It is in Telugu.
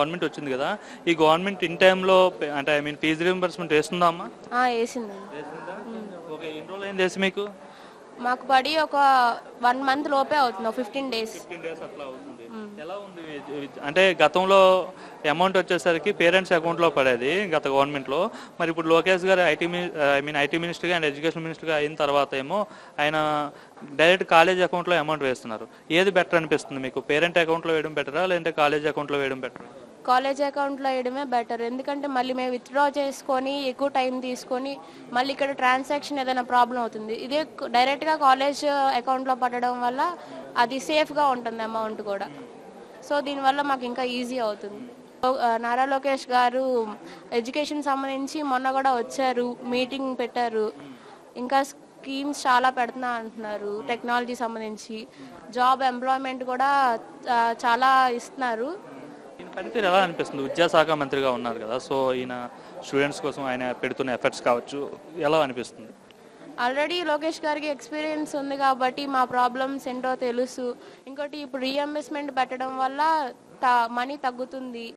గవర్నమెంట్ వచ్చింది కదా ఈ గవర్నమెంట్ ఇన్ టైంలో అంటే ఐ మీన్ ఫీజు రీంబర్స్మెంట్ వేస్తుందా అమ్మా? ఆ, వేసిందండి. ఓకే ఎన్ని రోజులు అయింది వేసి మీకు? మాకు పడి ఒక వన్ మంత్ లోపే అవుతుంది ఫిఫ్టీన్ డేస్. ఫిఫ్టీన్ డేస్ అట్లా అవుతుంది. ఎలా ఉంది అంటే గతంలో అమౌంట్ వచ్చేసరికి పేరెంట్స్ అకౌంట్లో పడేది గత గవర్నమెంట్లో. మరి ఇప్పుడు Lokesh garu IT I mean IT మినిస్టర్గా అండ్ ఎడ్యుకేషన్ మినిస్టర్గా అయిన తర్వాత ఏమో ఆయన డైరెక్ట్ కాలేజ్ అకౌంట్లో అమౌంట్ వేస్తున్నారు. ఏది బెటర్ అనిపిస్తుంది మీకు? పేరెంట్ అకౌంట్లో వేయడం బెటరా లేదంటే కాలేజ్ అకౌంట్లో వేయడం బెటరా? కాలేజ్ అకౌంట్లో వేయడమే బెటర్ ఎందుకంటే మళ్ళీ మేము విత్డ్రా చేసుకొని ఎక్కువ టైం తీసుకొని మళ్ళీ ఇక్కడ ట్రాన్సాక్షన్ ఏదైనా ప్రాబ్లం అవుతుంది. ఇదే డైరెక్ట్గా కాలేజ్ అకౌంట్లో పడడం వల్ల అది సేఫ్గా ఉంటుంది అమౌంట్ కూడా. సో దీనివల్ల మాకు ఇంకా ఈజీ అవుతుంది. నారా లోకేష్ గారు ఎడ్యుకేషన్ సంబంధించి మొన్న కూడా వచ్చారు మీటింగ్ పెట్టారు. ఇంకా స్కీమ్స్ చాలా పెడుతున్నా అంటున్నారు టెక్నాలజీ సంబంధించి. జాబ్ ఎంప్లాయ్మెంట్ కూడా చాలా ఇస్తున్నారు. పనితీరు ఎలా అనిపిస్తుంది? విద్యాశాఖ మంత్రిగా ఉన్నారు కదా సో ఈయన స్టూడెంట్స్ కోసం ఆయన పెడుతున్న ఎఫర్ట్స్ కావచ్చు ఎలా అనిపిస్తుంది? ఆల్రెడీ లోకేష్ గారికి ఎక్స్పీరియన్స్ ఉంది కాబట్టి మా ప్రాబ్లమ్స్ ఏంటో తెలుసు. ఇంకోటి ఇప్పుడు రీఎంబర్స్మెంట్ పెట్టడం వల్ల మనీ తగ్గుతుంది.